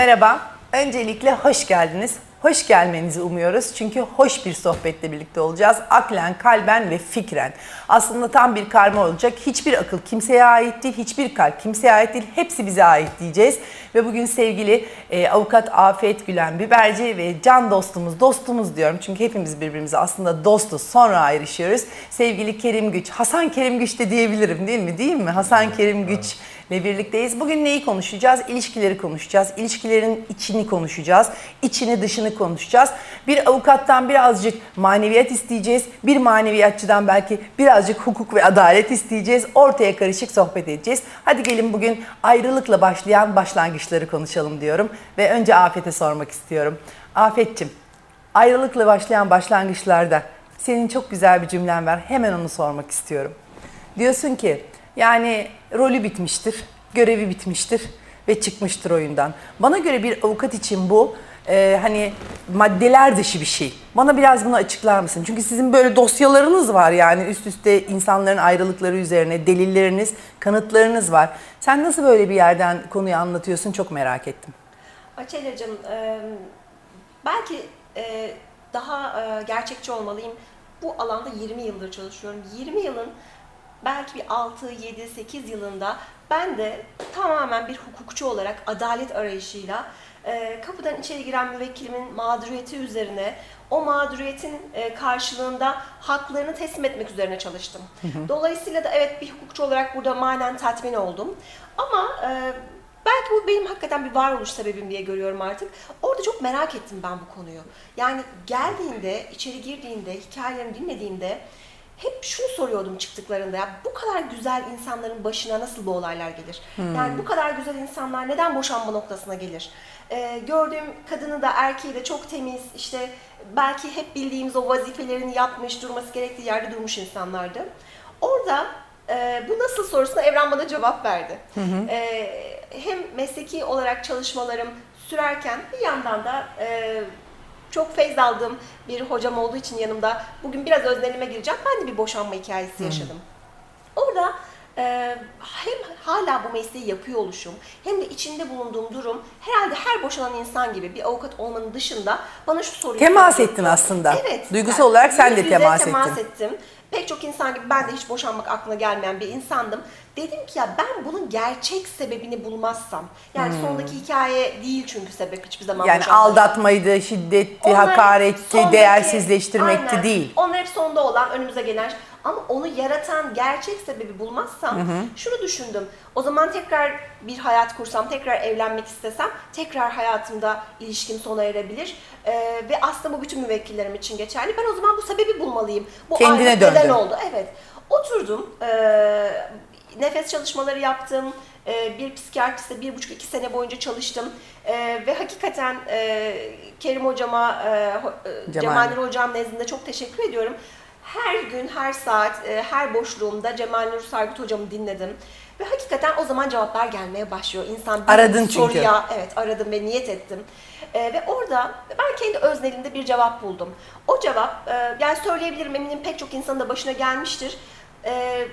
Merhaba. Öncelikle hoş geldiniz. Hoş gelmenizi umuyoruz. Çünkü hoş bir sohbetle birlikte olacağız. Aklen, kalben ve fikren. Aslında tam bir karma olacak. Hiçbir akıl kimseye ait değil, hiçbir kalp kimseye ait değil. Hepsi bize ait diyeceğiz. Ve bugün sevgili e, avukat Afet Gülen Biberci ve can dostumuz, dostumuz diyorum. Çünkü hepimiz birbirimize aslında dostuz. Sonra ayrışıyoruz. Sevgili Kerim Güç, Hasan Kerim Güç de diyebilirim değil mi? Değil mi? Hasan Kerim Güç ile birlikteyiz. Bugün neyi konuşacağız? İlişkileri konuşacağız. İlişkilerin içini konuşacağız. İçini dışını konuşacağız. Bir avukattan birazcık maneviyat isteyeceğiz. Bir maneviyatçıdan belki birazcık hukuk ve adalet isteyeceğiz. Ortaya karışık sohbet edeceğiz. Hadi gelin bugün ayrılıkla başlayan başlangıçları konuşalım diyorum. Ve önce Afet'e sormak istiyorum. Afet'cim, ayrılıkla başlayan başlangıçlarda senin çok güzel bir cümlen var. Hemen onu sormak istiyorum. Diyorsun ki yani rolü bitmiştir, görevi bitmiştir ve çıkmıştır oyundan. Bana göre bir avukat için bu e, hani maddeler dışı bir şey. Bana biraz bunu açıklar mısın? Çünkü sizin böyle dosyalarınız var yani üst üste insanların ayrılıkları üzerine delilleriniz, kanıtlarınız var. Sen nasıl böyle bir yerden konuyu anlatıyorsun çok merak ettim. Açelya'cığım e, belki e, daha e, gerçekçi olmalıyım. Bu alanda 20 yıldır çalışıyorum. 20 yılın belki bir 6, 7, 8 yılında ben de tamamen bir hukukçu olarak adalet arayışıyla e, kapıdan içeri giren müvekkilimin mağduriyeti üzerine o mağduriyetin e, karşılığında haklarını teslim etmek üzerine çalıştım. Dolayısıyla da evet bir hukukçu olarak burada manen tatmin oldum. Ama e, Belki bu benim hakikaten bir varoluş sebebim diye görüyorum artık. Orada çok merak ettim ben bu konuyu. Yani geldiğinde, içeri girdiğinde, hikayelerini dinlediğimde hep şunu soruyordum çıktıklarında ya bu kadar güzel insanların başına nasıl bu olaylar gelir? Yani bu kadar güzel insanlar neden boşanma noktasına gelir? Ee, gördüğüm kadını da erkeği de çok temiz işte belki hep bildiğimiz o vazifelerini yapmış durması gerektiği yerde durmuş insanlardı. Orada e, bu nasıl sorusuna Evren bana cevap verdi. E, hem mesleki olarak çalışmalarım sürerken bir yandan da e, çok feyz aldığım bir hocam olduğu için yanımda bugün biraz öznelime gireceğim. Ben de bir boşanma hikayesi yaşadım. Orada e, hem hala bu mesleği yapıyor oluşum hem de içinde bulunduğum durum herhalde her boşanan insan gibi bir avukat olmanın dışında bana şu soruyu Temas sordu. ettin aslında. Evet. Duygusal olarak sen de temas temas ettin. ettim. Pek çok insan gibi ben de hiç boşanmak aklına gelmeyen bir insandım. Dedim ki ya ben bunun gerçek sebebini bulmazsam, yani sondaki hikaye değil çünkü sebep hiçbir zaman Hmm. Yani aldatmaydı, şiddetti, Onlar hakaretti, sondaki- değersizleştirmekti Aynen. değil. Onlar hep sonda olan, önümüze gelen. Ama onu yaratan gerçek sebebi bulmazsam şunu düşündüm. O zaman tekrar bir hayat kursam, tekrar evlenmek istesem, tekrar hayatımda ilişkim sona erebilir. Ee, ve aslında bu bütün müvekkillerim için geçerli. Ben o zaman bu sebebi bulmalıyım. Bu Kendine ayrılık neden oldu? Evet. Oturdum. ee, nefes çalışmaları yaptım. Ee, bir psikiyatriste bir buçuk iki sene boyunca çalıştım. Ee, ve hakikaten ee, Kerim hocama, ho- ee, Cemal. Cemal hocam nezdinde çok teşekkür ediyorum. Her gün, her saat, e, her boşluğumda Cemal Nur Sargut hocamı dinledim. Ve hakikaten o zaman cevaplar gelmeye başlıyor. İnsan bir Aradın çünkü. soruya, evet aradım ve niyet ettim. E, ve orada ben kendi öznelimde bir cevap buldum. O cevap, e, yani söyleyebilirim eminim pek çok insanın da başına gelmiştir. E,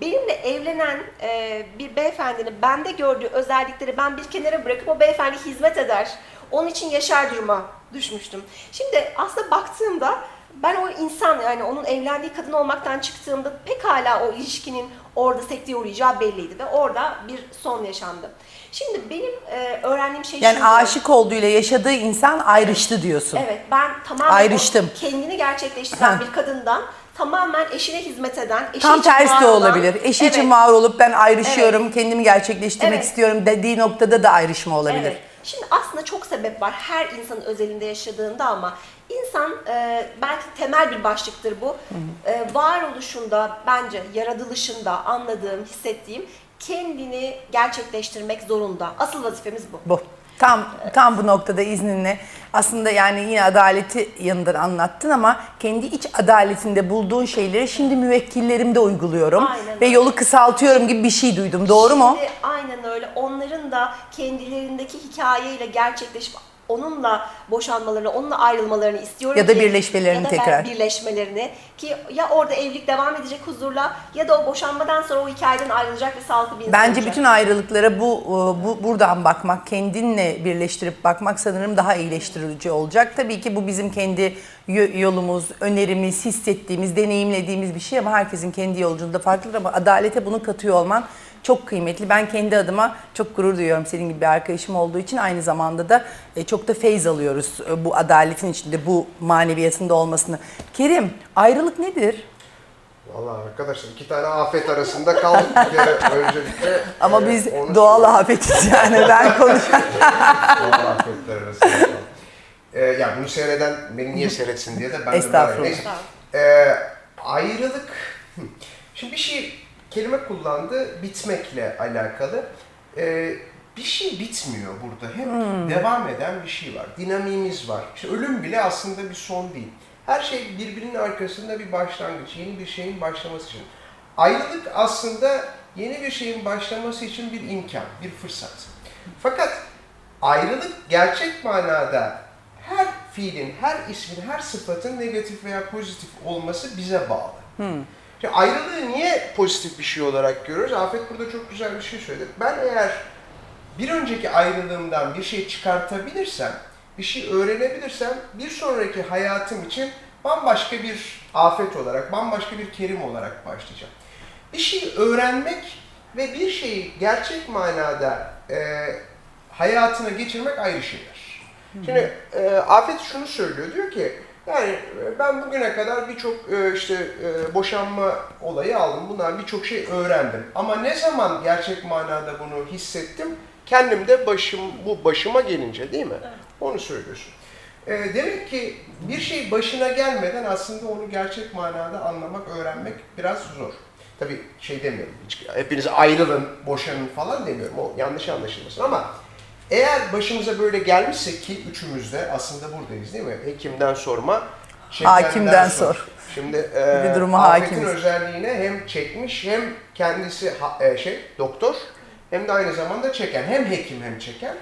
benimle evlenen e, bir beyefendinin bende gördüğü özellikleri ben bir kenara bırakıp o beyefendi hizmet eder. Onun için yaşar duruma düşmüştüm. Şimdi aslında baktığımda ben o insan yani onun evlendiği kadın olmaktan çıktığımda pek hala o ilişkinin orada sekteye uğrayacağı belliydi ve orada bir son yaşandı. Şimdi benim e, öğrendiğim şey Yani şuydu. aşık olduğuyla yaşadığı insan ayrıştı diyorsun. Evet ben tamamen Ayrıştım. kendini gerçekleştiren Ha. bir kadından tamamen eşine hizmet eden, eşi Tam için tersi var de olan- olabilir. Eşi için Evet. var olup ben ayrışıyorum, kendimi gerçekleştirmek Evet. istiyorum dediği noktada da ayrışma olabilir. Evet. Şimdi aslında çok sebep var her insanın özelinde yaşadığında ama insan e, belki temel bir başlıktır bu. E, varoluşunda bence yaratılışında anladığım, hissettiğim kendini gerçekleştirmek zorunda. Asıl vazifemiz bu. Bu. Tam tam bu noktada izninle aslında yani yine adaleti yanından anlattın ama kendi iç adaletinde bulduğun şeyleri şimdi müvekkillerimde uyguluyorum Aynen ve öyle. yolu kısaltıyorum gibi bir şey duydum. Doğru mu? Şimdi aynen öyle. Onların da kendilerindeki hikayeyle gerçekleşip onunla boşanmalarını, onunla ayrılmalarını istiyorum Ya da ki- birleşmelerini ya da tekrar. birleşmelerini ki ya orada evlilik devam edecek huzurla ya da o boşanmadan sonra o hikayeden ayrılacak ve sağlıklı bir insan Bence olacak. bütün ayrılıklara bu, e, bu buradan bakmak, kendinle birleştirip bakmak sanırım daha iyileştirici olacak. Tabii ki bu bizim kendi yo- yolumuz, önerimiz, hissettiğimiz, deneyimlediğimiz bir şey ama herkesin kendi yolculuğunda farklıdır ama adalete bunu katıyor olman çok kıymetli. Ben kendi adıma çok gurur duyuyorum senin gibi bir arkadaşım olduğu için aynı zamanda da e, çok da feyz alıyoruz e, bu adaletin içinde, bu maneviyatında olmasını. Kerim, ayrılık nedir? Vallahi arkadaşlar iki tane afet arasında kaldık bir kere öncelikle. Ama e, biz doğal söyleyeyim. afetiz yani ben konuşan. Doğal afetler arasında kaldık. E, ya bunu seyreden beni niye seyretsin diye de ben de Estağfurullah. Neyse. E, ayrılık. Şimdi bir şey kelime kullandı bitmekle alakalı. E, bir şey bitmiyor burada. Hep devam eden bir şey var. Dinamiğimiz var. İşte ölüm bile aslında bir son değil. Her şey birbirinin arkasında bir başlangıç, yeni bir şeyin başlaması için. Ayrılık aslında yeni bir şeyin başlaması için bir imkan, bir fırsat. Fakat ayrılık gerçek manada her fiilin, her ismin, her sıfatın negatif veya pozitif olması bize bağlı. Şimdi ayrılığı niye pozitif bir şey olarak görüyoruz? Afet burada çok güzel bir şey söyledi. Ben eğer bir önceki ayrılığımdan bir şey çıkartabilirsem, bir şey öğrenebilirsem bir sonraki hayatım için bambaşka bir afet olarak, bambaşka bir kerim olarak başlayacağım. Bir şey öğrenmek ve bir şeyi gerçek manada e, hayatına geçirmek ayrı şeyler. Şimdi e, Afet şunu söylüyor, diyor ki yani e, ben bugüne kadar birçok e, işte e, boşanma olayı aldım. Bundan birçok şey öğrendim. Ama ne zaman gerçek manada bunu hissettim? Kendimde başım bu başıma gelince değil mi? Onu söylüyorsun. Demek ki bir şey başına gelmeden aslında onu gerçek manada anlamak, öğrenmek biraz zor. Tabii şey demiyorum, hiç, hepiniz ayrılın, boşanın falan demiyorum. O yanlış anlaşılmasın ama eğer başımıza böyle gelmişse ki üçümüz de aslında buradayız değil mi? Hekimden sorma, Hakimden sor. Şimdi Bir e, duruma Afet'in hakimiz. özelliğine hem çekmiş hem kendisi ha- e, şey doktor hem de aynı zamanda çeken. Hem hekim hem çeken.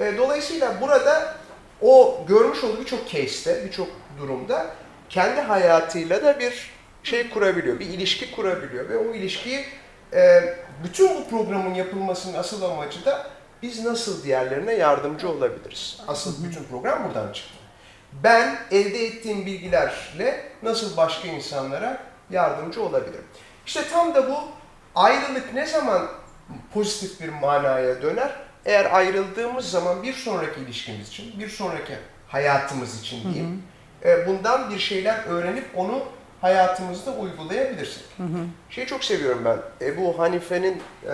E, dolayısıyla burada o görmüş olduğu birçok case'te, birçok durumda kendi hayatıyla da bir şey kurabiliyor, bir ilişki kurabiliyor ve o ilişkiyi e, bütün bu programın yapılmasının asıl amacı da biz nasıl diğerlerine yardımcı olabiliriz. Asıl bütün program buradan çıktı. Ben elde ettiğim bilgilerle nasıl başka insanlara yardımcı olabilirim. İşte tam da bu ayrılık ne zaman pozitif bir manaya döner? Eğer ayrıldığımız zaman bir sonraki ilişkimiz için, bir sonraki hayatımız için diyeyim, e, bundan bir şeyler öğrenip onu hayatımızda uygulayabilirsek. Şeyi çok seviyorum ben. Ebu Hanife'nin e,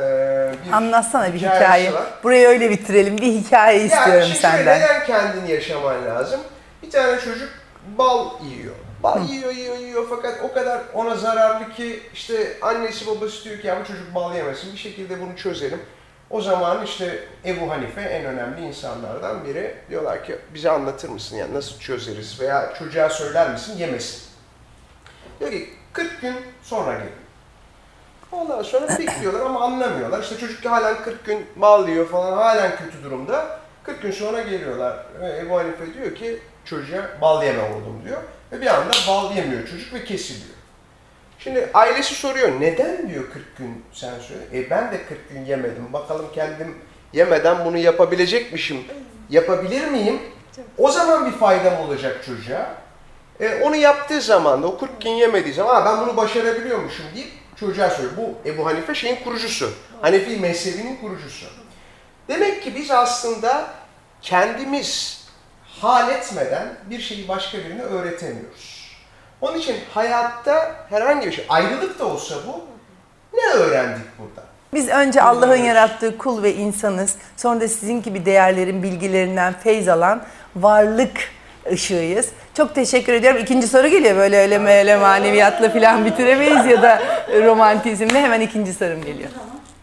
bir Anlatsana bir hikaye. var. Burayı öyle bitirelim. Bir hikaye istiyorum yani şimdi şöyle, senden. neden kendini yaşaman lazım? Bir tane çocuk bal yiyor. Bal yiyor, yiyor, yiyor fakat o kadar ona zararlı ki işte annesi babası diyor ki ya bu çocuk bal yemesin bir şekilde bunu çözelim. O zaman işte Ebu Hanife en önemli insanlardan biri. Diyorlar ki bize anlatır mısın yani nasıl çözeriz veya çocuğa söyler misin yemesin. Diyor ki 40 gün sonra gelin. Ondan sonra bekliyorlar ama anlamıyorlar. İşte çocuk halen 40 gün bal yiyor falan halen kötü durumda. 40 gün sonra geliyorlar. Ve Ebu Hanife diyor ki çocuğa bal yeme oğlum diyor. Ve bir anda bal yemiyor çocuk ve kesiliyor. Şimdi ailesi soruyor neden diyor 40 gün sen söyle. E ben de 40 gün yemedim. Bakalım kendim yemeden bunu yapabilecekmişim. Yapabilir miyim? O zaman bir faydam olacak çocuğa. E, onu yaptığı zaman da o 40 gün yemediği zaman "Aa, ben bunu başarabiliyormuşum deyip çocuğa söylüyor. Bu Ebu Hanife şeyin kurucusu. Hanefi mezhebinin kurucusu. Demek ki biz aslında kendimiz hal etmeden bir şeyi başka birine öğretemiyoruz. Onun için hayatta herhangi bir şey, ayrılık da olsa bu, ne öğrendik burada? Biz önce Allah'ın yarattığı kul ve insanız. Sonra da sizin gibi değerlerin bilgilerinden feyz alan varlık ışığıyız. Çok teşekkür ediyorum. İkinci soru geliyor. Böyle öyle öyle maneviyatla falan bitiremeyiz ya da romantizmle. Hemen ikinci sorum geliyor. Tamam.